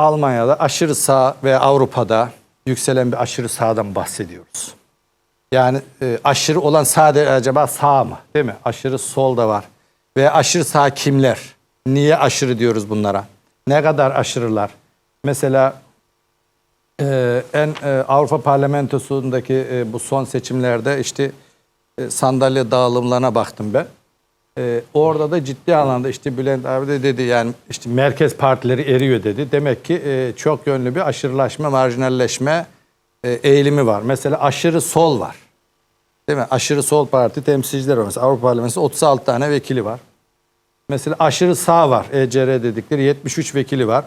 Almanya'da aşırı sağ ve Avrupa'da yükselen bir aşırı sağdan bahsediyoruz. Yani e, aşırı olan sağ de acaba sağ mı? Değil mi? Aşırı sol da var. Ve aşırı sağ kimler? Niye aşırı diyoruz bunlara? Ne kadar aşırılar? Mesela e, en e, Avrupa Parlamentosu'ndaki e, bu son seçimlerde işte e, sandalye dağılımlarına baktım ben. E, orada da ciddi anlamda işte Bülent abi de dedi yani işte merkez partileri eriyor dedi. Demek ki e, çok yönlü bir aşırılaşma, marjinalleşme e, eğilimi var. Mesela aşırı sol var. Değil mi? Aşırı sol parti temsilcileri var. Mesela Avrupa Parlamentosu 36 tane vekili var. Mesela aşırı sağ var. ECR dedikleri 73 vekili var.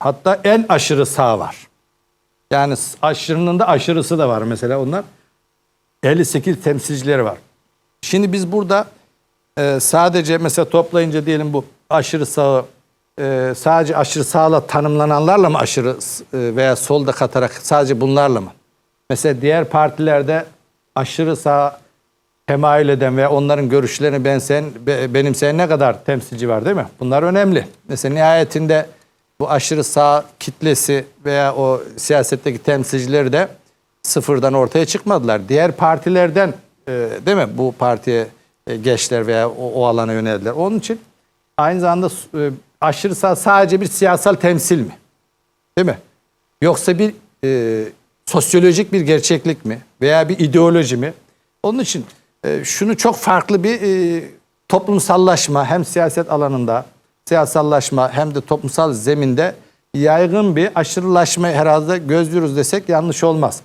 Hatta en aşırı sağ var. Yani aşırının da aşırısı da var mesela onlar. 58 temsilcileri var. Şimdi biz burada e, sadece mesela toplayınca diyelim bu aşırı sağ e, sadece aşırı sağla tanımlananlarla mı aşırı e, veya solda katarak sadece bunlarla mı? Mesela diğer partilerde aşırı sağ temayül eden ve onların görüşlerini benseyen, be- benimseyen ne kadar temsilci var değil mi? Bunlar önemli. Mesela nihayetinde bu aşırı sağ kitlesi veya o siyasetteki temsilcileri de sıfırdan ortaya çıkmadılar. Diğer partilerden e, değil mi bu partiye e, geçtiler veya o, o alana yöneldiler. Onun için aynı zamanda e, aşırı sağ sadece bir siyasal temsil mi? Değil mi? Yoksa bir e, sosyolojik bir gerçeklik mi? Veya bir ideoloji mi? Onun için e, şunu çok farklı bir e, toplumsallaşma hem siyaset alanında siyasallaşma hem de toplumsal zeminde yaygın bir aşırılaşma herhalde gözlüyoruz desek yanlış olmaz.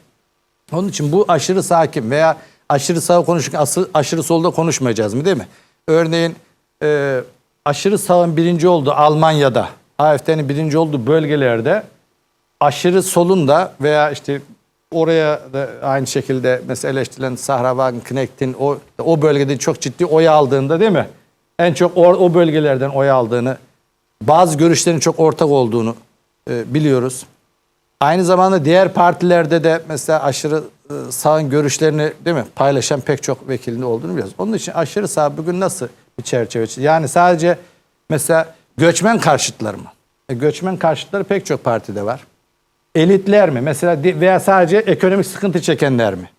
Onun için bu aşırı sakin veya aşırı sağ konuşurken aşırı solda konuşmayacağız mı değil mi? Örneğin e, aşırı sağın birinci olduğu Almanya'da, AFD'nin birinci olduğu bölgelerde aşırı solun da veya işte oraya da aynı şekilde mesela eleştirilen Sahra Wagenknecht'in o, o bölgede çok ciddi oy aldığında değil mi? En çok o, o bölgelerden oy aldığını, bazı görüşlerin çok ortak olduğunu e, biliyoruz. Aynı zamanda diğer partilerde de mesela aşırı sağın görüşlerini değil mi paylaşan pek çok vekilin olduğunu biliyoruz. Onun için aşırı sağ bugün nasıl bir çerçeve? Yani sadece mesela göçmen karşıtları mı? E, göçmen karşıtları pek çok partide var. Elitler mi? Mesela veya sadece ekonomik sıkıntı çekenler mi?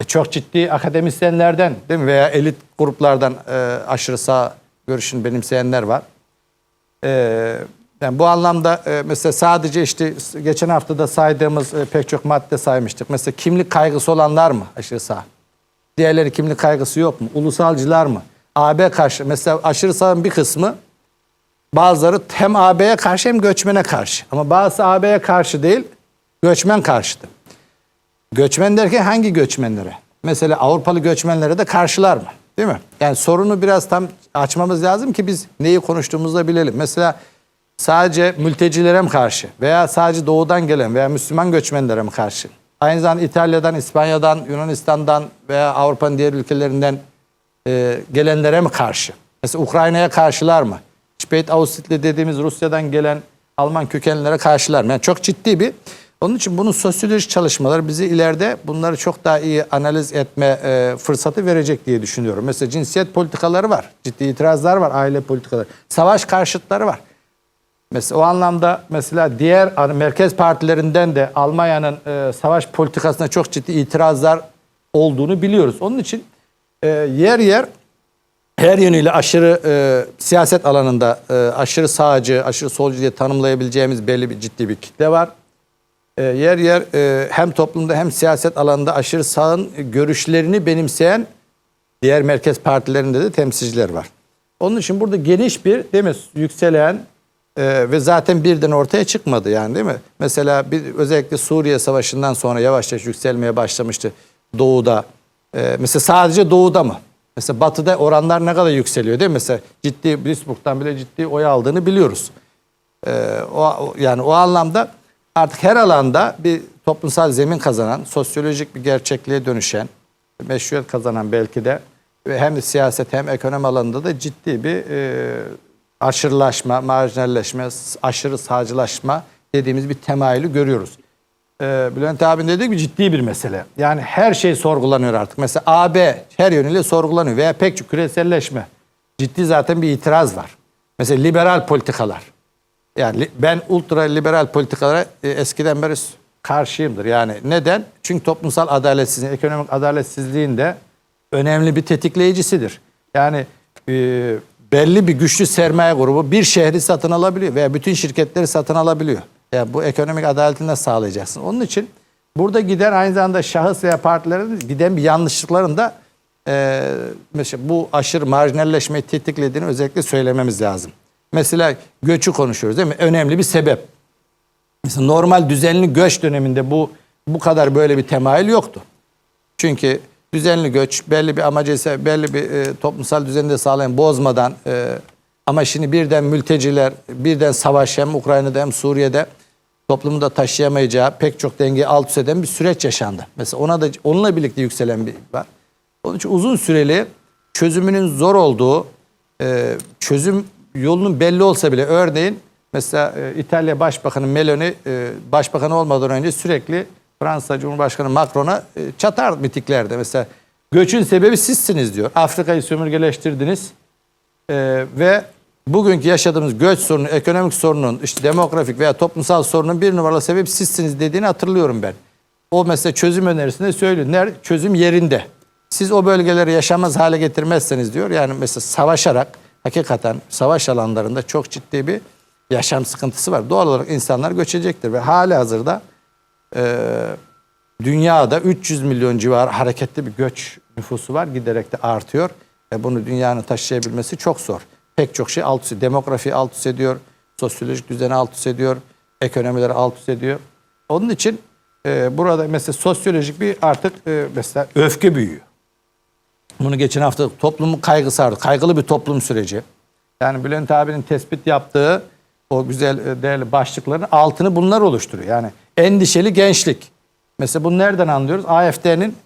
E, çok ciddi akademisyenlerden değil mi? Veya elit gruplardan e, aşırı sağ görüşünü benimseyenler var. Ee, yani bu anlamda e, mesela sadece işte geçen hafta da saydığımız e, pek çok madde saymıştık. Mesela kimlik kaygısı olanlar mı aşırı sağ? Diğerleri kimlik kaygısı yok mu? Ulusalcılar mı? AB karşı mesela aşırı sağın bir kısmı bazıları hem AB'ye karşı hem göçmene karşı. Ama bazısı AB'ye karşı değil, göçmen karşıtı. Göçmen derken hangi göçmenlere? Mesela Avrupalı göçmenlere de karşılar mı? Değil mi? Yani sorunu biraz tam açmamız lazım ki biz neyi konuştuğumuzu da bilelim. Mesela sadece mültecilere mi karşı veya sadece doğudan gelen veya Müslüman göçmenlere mi karşı? Aynı zamanda İtalya'dan, İspanya'dan, Yunanistan'dan veya Avrupa'nın diğer ülkelerinden e, gelenlere mi karşı? Mesela Ukrayna'ya karşılar mı? Speyt Auschwitz'li dediğimiz Rusya'dan gelen Alman kökenlilere karşılar mı? Yani çok ciddi bir. Onun için bunun sosyolojik çalışmaları bizi ileride bunları çok daha iyi analiz etme e, fırsatı verecek diye düşünüyorum. Mesela cinsiyet politikaları var. Ciddi itirazlar var. Aile politikaları. Savaş karşıtları var. Mesela o anlamda mesela diğer merkez partilerinden de Almanya'nın e, savaş politikasına çok ciddi itirazlar olduğunu biliyoruz. Onun için e, yer yer her yönüyle aşırı e, siyaset alanında e, aşırı sağcı, aşırı solcu diye tanımlayabileceğimiz belli bir ciddi bir kitle var. E, yer yer e, hem toplumda hem siyaset alanında aşırı sağın görüşlerini benimseyen diğer merkez partilerinde de temsilciler var. Onun için burada geniş bir değil mi yükselen e, ve zaten birden ortaya çıkmadı yani değil mi? Mesela bir, özellikle Suriye Savaşı'ndan sonra yavaş yavaş yükselmeye başlamıştı doğuda. E, mesela sadece doğuda mı? Mesela batıda oranlar ne kadar yükseliyor değil mi? Mesela ciddi Duisburg'dan bile ciddi oy aldığını biliyoruz. Ee, o, yani o anlamda artık her alanda bir toplumsal zemin kazanan, sosyolojik bir gerçekliğe dönüşen, meşruiyet kazanan belki de ve hem siyaset hem ekonomi alanında da ciddi bir e, aşırılaşma, marjinalleşme, aşırı sağcılaşma dediğimiz bir temayülü görüyoruz. Ee, Bülent abinin dediği gibi ciddi bir mesele. Yani her şey sorgulanıyor artık. Mesela AB her yönüyle sorgulanıyor veya pek çok küreselleşme. Ciddi zaten bir itiraz var. Mesela liberal politikalar. Yani ben ultra liberal politikalara e, eskiden beri karşıyımdır. Yani neden? Çünkü toplumsal adaletsizliğin, ekonomik adaletsizliğin de önemli bir tetikleyicisidir. Yani e, belli bir güçlü sermaye grubu bir şehri satın alabiliyor veya bütün şirketleri satın alabiliyor. Yani bu ekonomik adaletini nasıl sağlayacaksın? Onun için burada giden aynı zamanda şahıs veya partilerin giden bir yanlışlıkların da e, mesela bu aşırı marjinalleşmeyi tetiklediğini özellikle söylememiz lazım. Mesela göçü konuşuyoruz değil mi? Önemli bir sebep. Mesela normal düzenli göç döneminde bu bu kadar böyle bir temayül yoktu. Çünkü düzenli göç belli bir amacı ise belli bir e, toplumsal düzeni de sağlayan bozmadan e, ama şimdi birden mülteciler, birden savaş hem Ukrayna'da hem Suriye'de toplumu da taşıyamayacağı pek çok dengeyi alt üst eden bir süreç yaşandı. Mesela ona da onunla birlikte yükselen bir var. Onun için uzun süreli çözümünün zor olduğu e, çözüm yolunun belli olsa bile örneğin mesela e, İtalya Başbakanı Meloni e, başbakan olmadan önce sürekli Fransa Cumhurbaşkanı Macron'a e, çatar mitiklerde. Mesela göçün sebebi sizsiniz diyor. Afrika'yı sömürgeleştirdiniz e, ve bugünkü yaşadığımız göç sorunu, ekonomik sorunun, işte demografik veya toplumsal sorunun bir numaralı sebebi sizsiniz dediğini hatırlıyorum ben. O mesela çözüm önerisinde söylüyor. Nerede? Çözüm yerinde. Siz o bölgeleri yaşamaz hale getirmezseniz diyor. Yani mesela savaşarak hakikaten savaş alanlarında çok ciddi bir yaşam sıkıntısı var. Doğal olarak insanlar göçecektir ve hali hazırda e, dünyada 300 milyon civarı hareketli bir göç nüfusu var. Giderek de artıyor. E bunu dünyanın taşıyabilmesi çok zor. Pek çok şey alt üst, demografi alt üst ediyor, sosyolojik düzeni alt üst ediyor, ekonomileri alt üst ediyor. Onun için e, burada mesela sosyolojik bir artık e, mesela öfke büyüyor. Bunu geçen hafta toplumun kaygısı vardı. Kaygılı bir toplum süreci. Yani Bülent abinin tespit yaptığı o güzel e, değerli başlıkların altını bunlar oluşturuyor. Yani endişeli gençlik. Mesela bunu nereden anlıyoruz? AFD'nin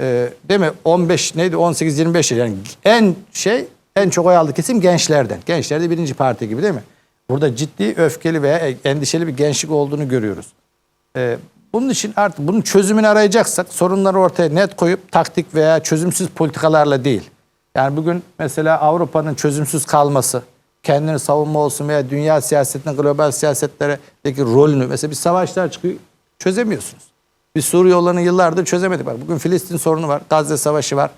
e, değil mi 15 neydi 18 25 yani en şey en çok oy aldığı kesim gençlerden. Gençler de birinci parti gibi değil mi? Burada ciddi öfkeli veya endişeli bir gençlik olduğunu görüyoruz. Ee, bunun için artık bunun çözümünü arayacaksak sorunları ortaya net koyup taktik veya çözümsüz politikalarla değil. Yani bugün mesela Avrupa'nın çözümsüz kalması, kendini savunma olsun veya dünya siyasetine, global siyasetlerdeki rolünü mesela bir savaşlar çıkıyor çözemiyorsunuz. Bir Suriye yollarını yıllardır çözemedik. Bak bugün Filistin sorunu var, Gazze savaşı var.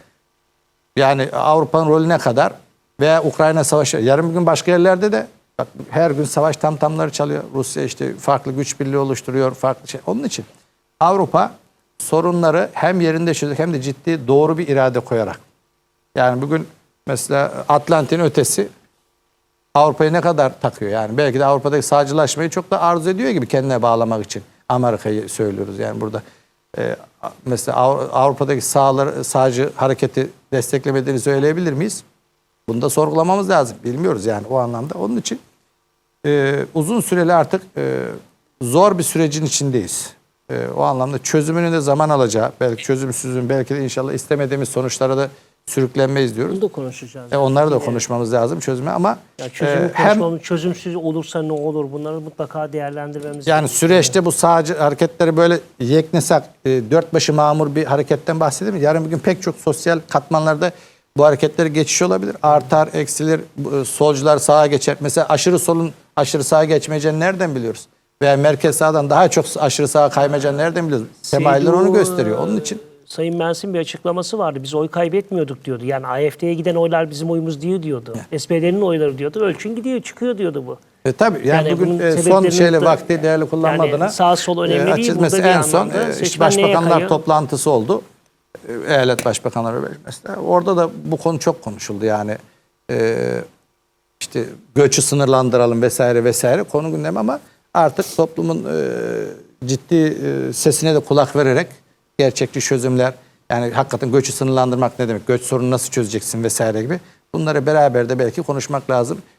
Yani Avrupa'nın rolü ne kadar veya Ukrayna savaşı. Yarın bir gün başka yerlerde de bak her gün savaş tam tamları çalıyor. Rusya işte farklı güç birliği oluşturuyor, farklı şey. Onun için Avrupa sorunları hem yerinde çözecek hem de ciddi doğru bir irade koyarak. Yani bugün mesela Atlantin ötesi Avrupa'yı ne kadar takıyor? Yani belki de Avrupa'daki sağcılaşmayı çok da arzu ediyor gibi kendine bağlamak için. Amerika'yı söylüyoruz yani burada. Ee, mesela Av- Avrupa'daki sağlar, sağcı hareketi desteklemediğini söyleyebilir miyiz? Bunu da sorgulamamız lazım. Bilmiyoruz yani o anlamda. Onun için e, uzun süreli artık e, zor bir sürecin içindeyiz. E, o anlamda çözümünün de zaman alacağı, belki çözümsüzün, belki de inşallah istemediğimiz sonuçlara da sürüklenmeyiz diyoruz. Bunu da konuşacağız. E, onları da konuşmamız lazım çözüme ama Ya çözümü e, hem çözümsüz olursa ne olur bunları mutlaka değerlendirmemiz yani gerekiyor. süreçte bu sağcı hareketleri böyle yeknesak e, dört başı mamur bir hareketten bahsedelim. mi? Yarın bir gün pek çok sosyal katmanlarda bu hareketleri geçiş olabilir. Artar, eksilir, e, solcular sağa geçer. Mesela aşırı solun aşırı sağa geçmeyeceğini nereden biliyoruz? Veya merkez sağdan daha çok aşırı sağa kaymayacağını nereden biliyoruz? Temayüller onu gösteriyor. Onun için Sayın Mersin bir açıklaması vardı. Biz oy kaybetmiyorduk diyordu. Yani AFD'ye giden oylar bizim oyumuz değil diyordu. SPD'nin oyları diyordu. Ölçün gidiyor çıkıyor diyordu bu. E, tabii yani, Yani bugün e, son şeyle de- vakti değerli kullanma Yani adına sağ sol önemli değil, açız. burada Mesela en son e, başbakanlar toplantısı oldu. E, Eyalet başbakanları mesela. Orada da bu konu çok konuşuldu yani. E, işte göçü sınırlandıralım vesaire vesaire konu gündem ama artık toplumun e, ciddi e, sesine de kulak vererek gerçekçi çözümler yani hakikaten göçü sınırlandırmak ne demek? Göç sorunu nasıl çözeceksin vesaire gibi. Bunları beraber de belki konuşmak lazım.